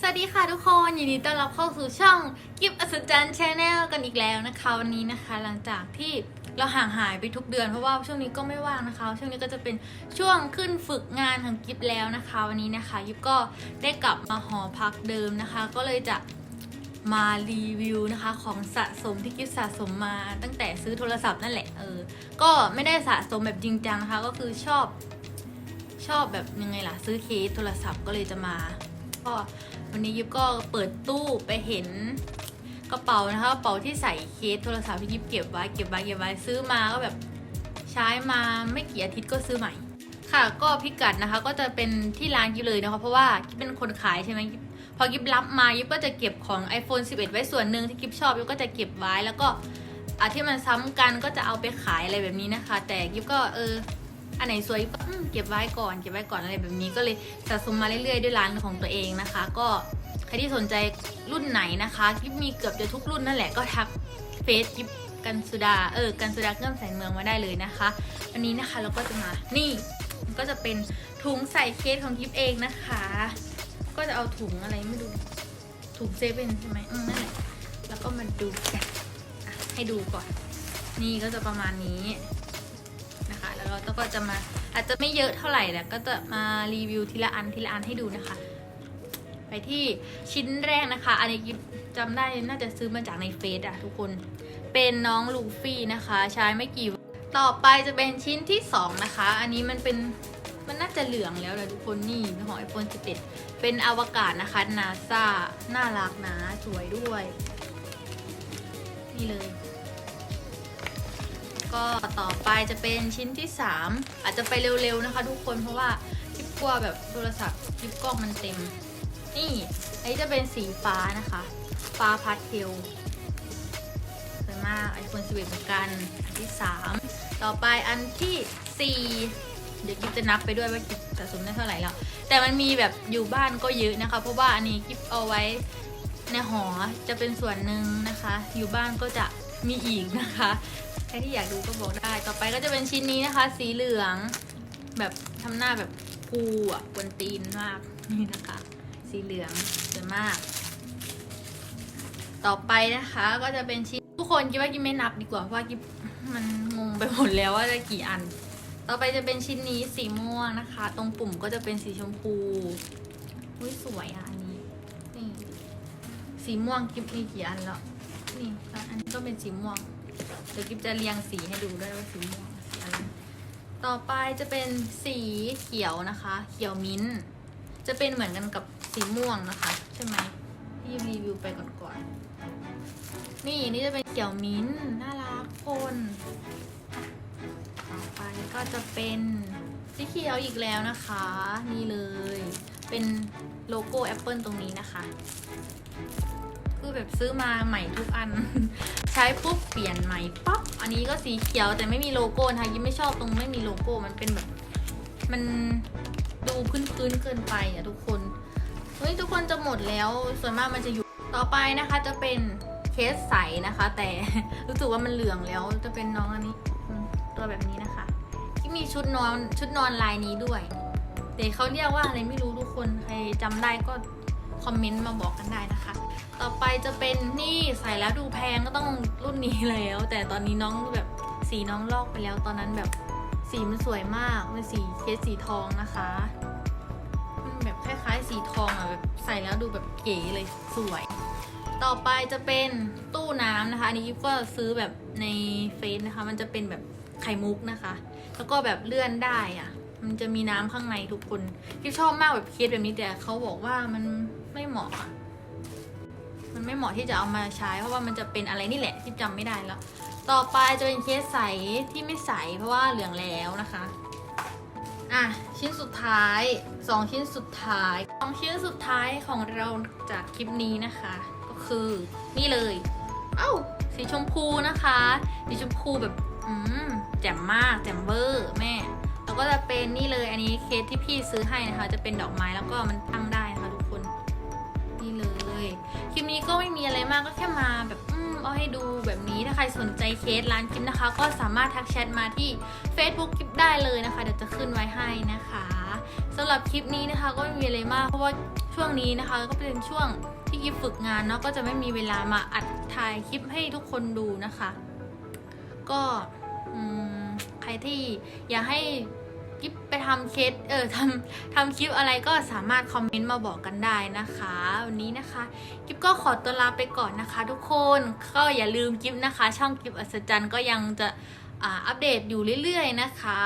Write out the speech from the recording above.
สวัสดีค่ะทุกคนยินดีต้อนรับเข้าสู่ช่องกิฟอัศจรรย์ชาแนลกันอีกแล้วนะคะ วันนี้นะคะ หลังจากที่เราห่างหายไปทุกเดือนเพราะว่าช่วงนี้ก็ไม่ว่างนะคะ ช่วงนี้ก็จะเป็นช่วงขึ้นฝึกงานของกิฟแล้วนะคะ วันนี้นะคะกิฟก็ได้กลับมาหอพักเดิมนะคะ ก็เลยจะมารีวิวนะคะของสะสมที่กิฟสะสมมาตั้งแต่ซื้อโทรศัพท์นั่นแหละเออก็ไม่ได้สะสมแบบจริงจังนะคะ ก็คือชอบชอบแบบยังไงล่ะซื้อเคสโทรศัพท์ก็เลยจะมาก็ วันนี้ยิบก็เปิดตู้ไปเห็นกระเป๋านะคะกระเป๋าที่ใส่เคสโทรศัพท์ที่ยิบเก็บไว้เก็บไว้เก็บไว้ซื้อมาก็แบบใช้มาไม่กี่อาทิตย์ก็ซื้อใหม่ ค่ะก็พิกัดนะคะก็จะเป็นที่ร้านยิบเลยนะคะเพราะว่ายิบเป็นคนขายใช่ไหมพอยิบรับมายิบก็จะเก็บของ iPhone 11 ไว้ส่วนหนึ่งที่ยิบชอบยิบก็จะเก็บไว้แล้วก็อาที่มันซ้ำกันก็จะเอาไปขายอะไรแบบนี้นะคะ แต่ยิบก็เออ อันไหนสวยก็เก็บไว้ก่อน เก็บไว้ก่อนอะไรแบบนี้ก็เลยสะสมมาเรื่อยๆ ด้วยร้านของตัวเองนะคะ ก็ใครที่สนใจรุ่นไหนนะคะกิฟมีเกือบจะทุกรุ่นนั่นแหละก็ทักเฟซกิฟกันสุดาเออกันสุดาเครื่องแสนเมืองมาได้เลยนะคะวันนี้นะคะเราก็จะมานี่ก็จะเป็นถุงใส่เคสของกิฟเองนะคะ ก็จะเอาถุงอะไรไม่ดูถุงเซเว่นใช่ไหมอืมนั่นแหละแล้วก็มาดูกันให้ดูก่อน นี่ก็จะประมาณนี้ เราก็จะมาอาจจะไม่เยอะเท่าไหร่แต่ก็จะมารีวิวทีละอันทีละอันให้ดูนะคะ ไปที่ชิ้นแรกนะคะ อันนี้กิ๊บจำได้น่าจะซื้อมาจากในเฟซอะทุกคนเป็นน้องลูฟี่นะคะ ใช้ไม่กี่ต่อไปจะเป็นชิ้นที่สองนะคะ อันนี้มันเป็นมันน่าจะเหลืองแล้วนะทุกคนนี่ของ iPhone 11 เป็นอวกาศนะคะนาซาน่ารักนะสวยด้วย นี่เลย ก็ต่อไปจะเป็นชิ้นที่ 3 อาจจะไปเร็วๆนะคะ ทุกคนเพราะว่าคลิปกลัวแบบโทรศัพท์คลิปกล้องมันเต็ม นี่อันนี้จะเป็นสีฟ้านะคะ ฟ้าพาสเทลสวยมากไอโฟน11เหมือนกันอันที่ 3 ต่อไปอันที่ 4เดี๋ยวกิฟจะนับไปด้วยว่ากิฟสะสมได้เท่าไหร่แล้ว แต่มันมีแบบอยู่บ้านก็เยอะนะคะ เพราะว่าอันนี้กิฟเอาไว้ในหอจะเป็นส่วนหนึ่งนะคะ อยู่บ้านก็จะ มีอีกนะคะ ใครที่อยากดูก็บอกได้ ต่อไปก็จะเป็นชิ้นนี้นะคะ สีเหลือง แบบทำหน้าแบบกูอะกวนตีนมากนี่นะคะ สีเหลืองสวยมาก ต่อไปนะคะก็จะเป็นชิ้นทุกคนคิดว่ากินไม่นับดีกว่าเพราะว่ากินมันงงไปหมดแล้วว่าจะกี่อัน ต่อไปจะเป็นชิ้นนี้สีม่วงนะคะ ตรงปุ่มก็จะเป็นสีชมพูอุ้ยสวยอะอันนี้นี่สีม่วงกิฟมีกี่อันแล้ว นี่แล้วอันนี้ก็เป็นสีม่วง เดี๋ยวกิ๊บจะเรียงสีให้ดูด้วยว่าสีม่วงสีอะไร ต่อไปจะเป็นสีเขียวนะคะ เขียวมิ้นท์ จะเป็นเหมือนกันกับสีม่วงนะคะ ใช่ไหมที่รีวิวไปก่อนๆ นี่นี่จะเป็นเขียวมิ้นท์น่ารักคน ต่อไปก็จะเป็นสีเขียวอีกแล้วนะคะ นี่เลย เป็นโลโก้ Apple ตรงนี้นะคะ คือแบบซื้อมาใหม่ทุกอัน ใช้ปุ๊บเปลี่ยนใหม่ปั๊บอันนี้ก็สีเขียวแต่ไม่มีโลโก้นะคะยิ้มไม่ชอบตรงไม่มีโลโก้มันเป็นแบบ มันดูพื้นๆเกินไปอะทุกคนเฮ้ยทุกคนจะหมดแล้วส่วนมากมันจะอยู่ต่อไปนะคะจะเป็นเคสใสนะคะ แต่รู้สึกว่ามันเหลืองแล้วจะเป็นน้องอันนี้ตัวแบบนี้นะคะ ที่มีชุดนอนชุดนอนลายนี้ด้วยแต่เขาเรียกว่าอะไรไม่รู้ทุกคนใครจำได้ก็ คอมเมนต์มาบอกกันได้นะคะ ต่อไปจะเป็นนี่ใส่แล้วดูแพงก็ต้องรุ่นนี้แล้ว แต่ตอนนี้น้องแบบสีน้องลอกไปแล้ว ตอนนั้นแบบสีมันสวยมากเป็นสีเคสสีทองนะคะมันแบบคล้ายๆสีทองอะแบบใส่แล้วดูแบบเก๋เลยสวย ต่อไปจะเป็นตู้น้ำนะคะอันนี้ก็ซื้อแบบในเฟซนะคะ มันจะเป็นแบบไข่มุกนะคะ แล้วก็แบบเลื่อนได้อะมันจะมีน้ำข้างในทุกคนที่ชอบมากแบบเคสแบบนี้แต่เขาบอกว่ามัน ไม่เหมาะ มันไม่เหมาะที่จะเอามาใช้ เพราะว่ามันจะเป็นอะไรนี่แหละที่จำไม่ได้แล้ว ต่อไปจะเป็นเคสใสที่ไม่ใสเพราะว่าเหลืองแล้วนะคะอะชิ้นสุดท้ายสองชิ้นสุดท้ายสองชิ้นสุดท้ายของเราจากคลิปนี้นะคะ ก็คือนี่เลย เอ้าสีชมพูนะคะสีชมพูแบบอืมแจ่มมากแจ่มเบอร์แม่แล้วก็จะเป็นนี่เลยอันนี้เคสที่พี่ซื้อให้นะคะ จะเป็นดอกไม้แล้วก็มันตั้งได้ ลิปนี้ก็ไม่มีอะไรมากก็แค่มาแบบอืมเอาให้ดูแบบนี้ถ้าใครสนใจเคสร้านกิฟนะคะ ก็สามารถทักแชทมาที่ Facebook กิฟได้เลยนะคะ เดี๋ยวจะขึ้นไว้ให้นะคะสำหรับคลิปนี้นะคะก็ไม่มีอะไรมากเพราะว่าช่วงนี้นะคะ ก็เป็นช่วงที่กิฟฝึกงานเนาะก็จะไม่มีเวลามาอัดถ่ายคลิปให้ทุกคนดูนะคะ ก็ใครที่อยากให้ กิฟไปทำเคสเออทำทำคลิปอะไรก็สามารถคอมเมนต์มาบอกกันได้นะคะ วันนี้นะคะกิฟก็ขอตัวลาไปก่อนนะคะ ทุกคนก็อย่าลืมกิฟนะคะ ช่องกิฟอัศจรรย์ก็ยังจะอ่าอัปเดตอยู่เรื่อย ๆ นะคะ